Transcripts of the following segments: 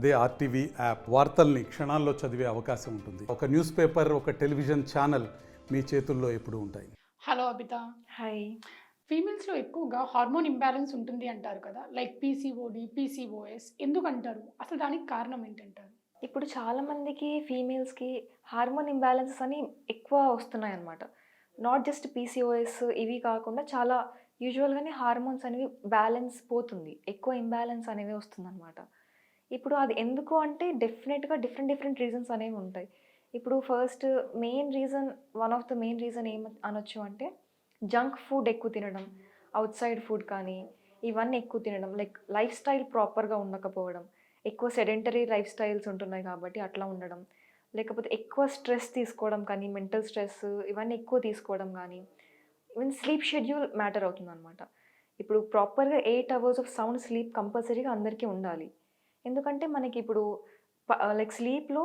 అదే RTV app వార్తల్ని క్షణాల్లో చదివే అవకాశం ఉంటుంది. ఒక న్యూస్ పేపర్ ఒక టెలివిజన్ ఛానల్ మీ చేతుల్లో ఎప్పుడూ ఉంటాయి. హలో అబిత. హాయ్. ఫీమేల్స్లో ఎక్కువగా హార్మోన్ ఇంబ్యాలెన్స్ ఉంటుంది అంటారు కదా లైక్ పీసీఓడి పీసీఓఎస్ ఎందుకు అంటారు అసలు దానికి కారణం ఏంటంటారు? ఇప్పుడు చాలా మందికి ఫీమేల్స్కి హార్మోన్ ఇంబ్యాలెన్సెస్ అని ఎక్కువ వస్తున్నాయి అన్నమాట నాట్ జస్ట్ పీసీఓఎస్ ఇవి కాకుండా చాలా యూజువల్గానే హార్మోన్స్ అనేవి బ్యాలెన్స్ పోతుంది. ఎక్కువ ఇంబ్యాలెన్స్ అనేవి వస్తుందన్నమాట. ఇప్పుడు అది ఎందుకు అంటే డెఫినెట్గా డిఫరెంట్ డిఫరెంట్ రీజన్స్ అనేవి ఉంటాయి. ఇప్పుడు first main reason one of the main reason ఏం అనొచ్చు అంటే జంక్ ఫుడ్ ఎక్కువ తినడం అవుట్ సైడ్ ఫుడ్ కానీ ఇవన్నీ ఎక్కువ తినడం లైక్ లైఫ్ స్టైల్ ప్రాపర్గా ఉండకపోవడం ఎక్కువ సెడెంటరీ లైఫ్ స్టైల్స్ ఉంటున్నాయి కాబట్టి అట్లా ఉండడం లేకపోతే ఎక్కువ స్ట్రెస్ తీసుకోవడం కానీ మెంటల్ స్ట్రెస్ ఇవన్నీ ఎక్కువ తీసుకోవడం కానీ ఈవెన్ స్లీప్ షెడ్యూల్ మ్యాటర్ అవుతుంది అనమాట ఇప్పుడు ప్రాపర్గా eight hours of sound sleep కంపల్సరీగా అందరికీ ఉండాలి. ఎందుకంటే మనకి ఇప్పుడు లైక్ స్లీప్లో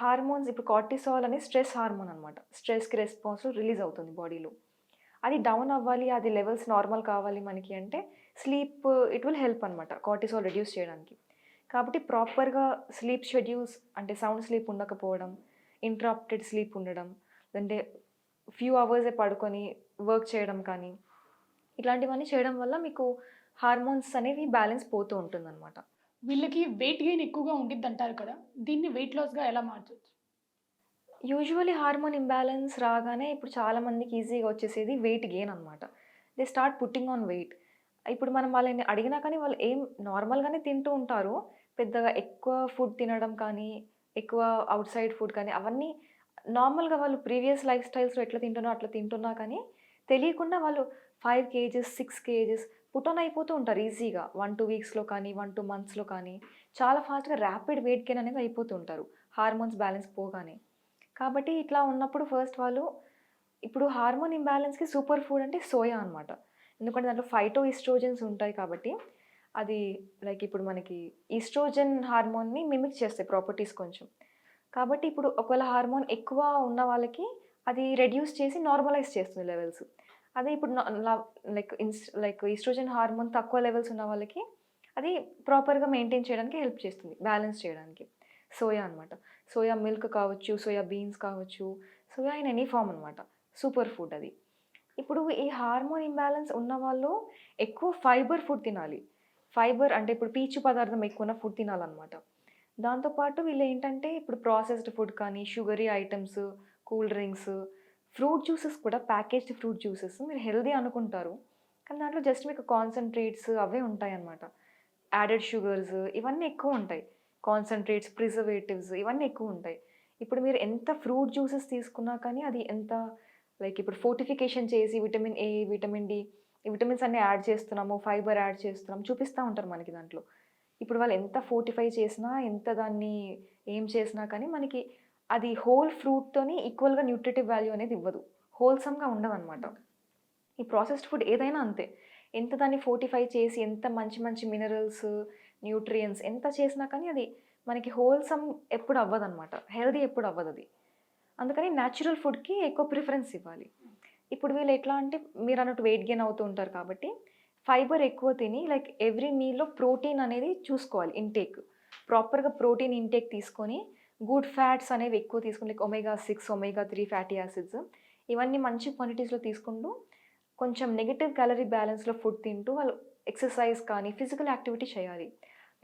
హార్మోన్స్ ఇప్పుడు కార్టిసాల్ అనేది స్ట్రెస్ హార్మోన్ అనమాట స్ట్రెస్కి రెస్పాన్స్ రిలీజ్ అవుతుంది బాడీలో అది డౌన్ అవ్వాలి అది లెవెల్స్ నార్మల్ కావాలి మనకి అంటే స్లీప్ ఇట్ విల్ హెల్ప్ అనమాట కార్టిసాల్ రెడ్యూస్ చేయడానికి. కాబట్టి ప్రాపర్గా స్లీప్ షెడ్యూల్స్ అంటే సౌండ్ స్లీప్ ఉండకపోవడం ఇంట్రాప్టెడ్ స్లీప్ ఉండడం అంటే ఫ్యూ అవర్సే పడుకొని వర్క్ చేయడం కానీ ఇట్లాంటివన్నీ చేయడం వల్ల మీకు హార్మోన్స్ అనేవి బ్యాలెన్స్ పోతూ ఉంటుందన్నమాట. వీళ్ళకి వెయిట్ గెయిన్ ఎక్కువగా ఉండిద్ది అంటారు కదా దీన్ని వెయిట్ లాస్గా ఎలా మార్చవచ్చు యూజువలీ హార్మోన్ ఇంబ్యాలెన్స్ రాగానే ఇప్పుడు చాలామందికి ఈజీగా వచ్చేసేది వెయిట్ గెయిన్ అనమాట they start putting on weight ఇప్పుడు మనం వాళ్ళని అడిగినా కానీ వాళ్ళు ఏం నార్మల్గానే తింటూ ఉంటారు. పెద్దగా ఎక్కువ ఫుడ్ తినడం కానీ ఎక్కువ అవుట్ సైడ్ ఫుడ్ కానీ అవన్నీ నార్మల్గా వాళ్ళు ప్రీవియస్ లైఫ్ స్టైల్స్లో ఎట్లా తింటున్నా అట్లా తింటున్నా కానీ తెలియకుండా వాళ్ళు five kgs six kgs put on అయిపోతూ ఉంటారు ఈజీగా. వన్ టూ వీక్స్లో కానీ వన్ టూ మంత్స్లో కానీ చాలా ఫాస్ట్గా ర్యాపిడ్ వెయిట్ గెయిన్ అనేది అయిపోతూ ఉంటారు. హార్మోన్స్ బ్యాలెన్స్ పోగానే. కాబట్టి ఇట్లా ఉన్నప్పుడు ఫస్ట్ వాళ్ళు ఇప్పుడు హార్మోన్ ఇంబ్యాలెన్స్కి సూపర్ ఫుడ్ అంటే సోయా అనమాట ఎందుకంటే దాంట్లో ఫైటో ఈస్ట్రోజన్స్ ఉంటాయి కాబట్టి అది లైక్ ఇప్పుడు మనకి ఈస్ట్రోజన్ హార్మోన్ని మిమిక్ చేస్తాయి ప్రాపర్టీస్ కొంచెం. కాబట్టి ఇప్పుడు ఒకవేళ హార్మోన్ ఎక్కువ ఉన్న వాళ్ళకి అది రెడ్యూస్ చేసి నార్మలైజ్ చేస్తుంది లెవెల్స్. అదే ఇప్పుడు లైక్ ఇన్స్ లైక్ ఈస్ట్రోజన్ హార్మోన్ తక్కువ లెవెల్స్ ఉన్న వాళ్ళకి అది ప్రాపర్గా మెయింటైన్ చేయడానికి హెల్ప్ చేస్తుంది బ్యాలెన్స్ చేయడానికి. సోయా అనమాట సోయా మిల్క్ కావచ్చు సోయా బీన్స్ కావచ్చు సోయా ఇన్ ఎనీ ఫామ్ అనమాట సూపర్ ఫుడ్ అది. ఇప్పుడు ఈ హార్మోన్ ఇంబ్యాలెన్స్ ఉన్న వాళ్ళు ఎక్కువ ఫైబర్ ఫుడ్ తినాలి. ఫైబర్ అంటే ఇప్పుడు పీచు పదార్థం ఎక్కువ ఉన్న ఫుడ్ తినాలన్నమాట దాంతోపాటు వీళ్ళు ఏంటంటే ఇప్పుడు ప్రాసెస్డ్ ఫుడ్ కానీ sugary items cool drinks fruit juices కూడా ప్యాకేజ్డ్ ఫ్రూట్ జ్యూసెస్ మీరు హెల్దీ అనుకుంటారు. కానీ దాంట్లో జస్ట్ మీకు కాన్సన్ట్రేట్స్ అవే ఉంటాయి అన్నమాట యాడెడ్ షుగర్స్ ఇవన్నీ ఎక్కువ ఉంటాయి. కాన్సన్ట్రేట్స్ ప్రిజర్వేటివ్స్ ఇవన్నీ ఎక్కువ ఉంటాయి. ఇప్పుడు మీరు ఎంత ఫ్రూట్ జ్యూసెస్ తీసుకున్నా కానీ అది ఎంత లైక్ ఇప్పుడు ఫోర్టిఫికేషన్ చేసి విటమిన్ ఏ విటమిన్ డి ఈ విటమిన్స్ అన్ని యాడ్ చేస్తున్నాము ఫైబర్ యాడ్ చేస్తున్నాము చూపిస్తూ ఉంటారు మనకి దాంట్లో. ఇప్పుడు వాళ్ళు ఎంత ఫోర్టిఫై చేసినా ఎంత దాన్ని ఏం చేసినా కానీ మనకి అది హోల్ ఫ్రూట్తోని ఈక్వల్గా న్యూట్రిటివ్ వాల్యూ అనేది ఇవ్వదు. హోల్సమ్గా ఉండదు అనమాట ఈ ప్రాసెస్డ్ ఫుడ్ ఏదైనా అంతే. ఎంత దాన్ని ఫోర్టిఫై చేసి ఎంత మంచి మంచి మినరల్స్ న్యూట్రియన్స్ ఎంత చేసినా కానీ అది మనకి హోల్సమ్ ఎప్పుడు అవ్వదు అనమాట హెల్దీ ఎప్పుడు అవ్వదు అది. అందుకని న్యాచురల్ ఫుడ్కి ఎక్కువ ప్రిఫరెన్స్ ఇవ్వాలి. ఇప్పుడు వీళ్ళు ఎట్లా అంటే మీరు అన్నట్టు వెయిట్ గెయిన్ అవుతూ ఉంటారు కాబట్టి ఫైబర్ ఎక్కువ తిని లైక్ ఎవ్రీ మీల్లో ప్రోటీన్ అనేది చూసుకోవాలి ఇంటేక్ ప్రాపర్గా ప్రోటీన్ ఇంటేక్ తీసుకొని గుడ్ ఫ్యాట్స్ అనేవి ఎక్కువ తీసుకుని like omega six omega three fatty acids ఇవన్నీ మంచి క్వాంటిటీస్లో తీసుకుంటూ కొంచెం నెగిటివ్ క్యాలరీ బ్యాలెన్స్లో ఫుడ్ తింటూ వాళ్ళు ఎక్సర్సైజ్ కానీ ఫిజికల్ యాక్టివిటీ చేయాలి.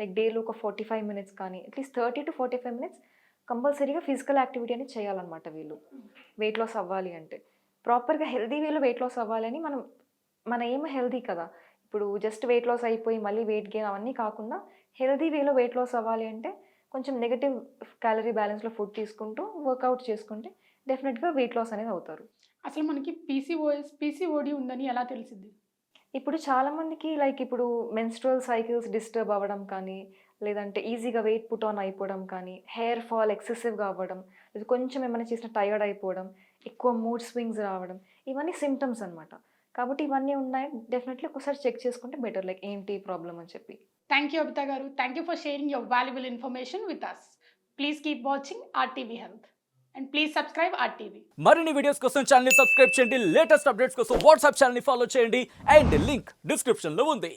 లైక్ డేలో ఒక ఫార్టీ ఫైవ్ మినిట్స్ కానీ at least thirty to forty five minutes కంపల్సరీగా ఫిజికల్ యాక్టివిటీ అనేది చేయాలన్నమాట వీళ్ళు. వెయిట్ లాస్ అవ్వాలి అంటే. ప్రాపర్గా హెల్దీ వేలో వెయిట్ లాస్ అవ్వాలని మనం మన ఏం హెల్దీ కదా. ఇప్పుడు జస్ట్ వెయిట్ లాస్ అయిపోయి మళ్ళీ వెయిట్ గెయిన్ అవన్నీ కాకుండా హెల్దీ వేలో వెయిట్ లాస్ అవ్వాలి అంటే కొంచెం నెగటివ్ క్యాలరీ బ్యాలెన్స్లో ఫుడ్ తీసుకుంటూ వర్కౌట్ చేసుకుంటే డెఫినెట్గా వెయిట్ లాస్ అనేది అవుతారు. అసలు మనకి పీసీఓఎస్ పీసీఓడి ఉందని ఎలా తెలిసింది ఇప్పుడు చాలామందికి లైక్ ఇప్పుడు మెన్స్ట్రువల్ సైకిల్స్ డిస్టర్బ్ అవ్వడం కానీ లేదంటే ఈజీగా వెయిట్ పుట్ ఆన్ అయిపోవడం కానీ హెయిర్ ఫాల్ ఎక్సెసివ్గా అవ్వడం లేదా కొంచెం ఏమైనా చేసిన టైర్డ్ అయిపోవడం ఎక్కువ మూడ్ స్వింగ్స్ రావడం ఇవన్నీ సిమ్టమ్స్ అనమాట కాబట్టి ఇవన్నీ ఉన్నాయి. డెఫినెట్లీ ఒకసారి చెక్ చేసుకుంటే బెటర్ లైక్ ఏంటి ప్రాబ్లం అని చెప్పి. Thank you Abitha garu thank you for sharing your valuable information with us please keep watching RTV health and please subscribe RTV మరిన్ని వీడియోస్ కోసం ఛానల్ సబ్స్క్రైబ్ చేయండి. లేటెస్ట్ అప్డేట్స్ కోసం WhatsApp channel follow చేయండి. And link డిస్క్రిప్షన్లో ఉంది.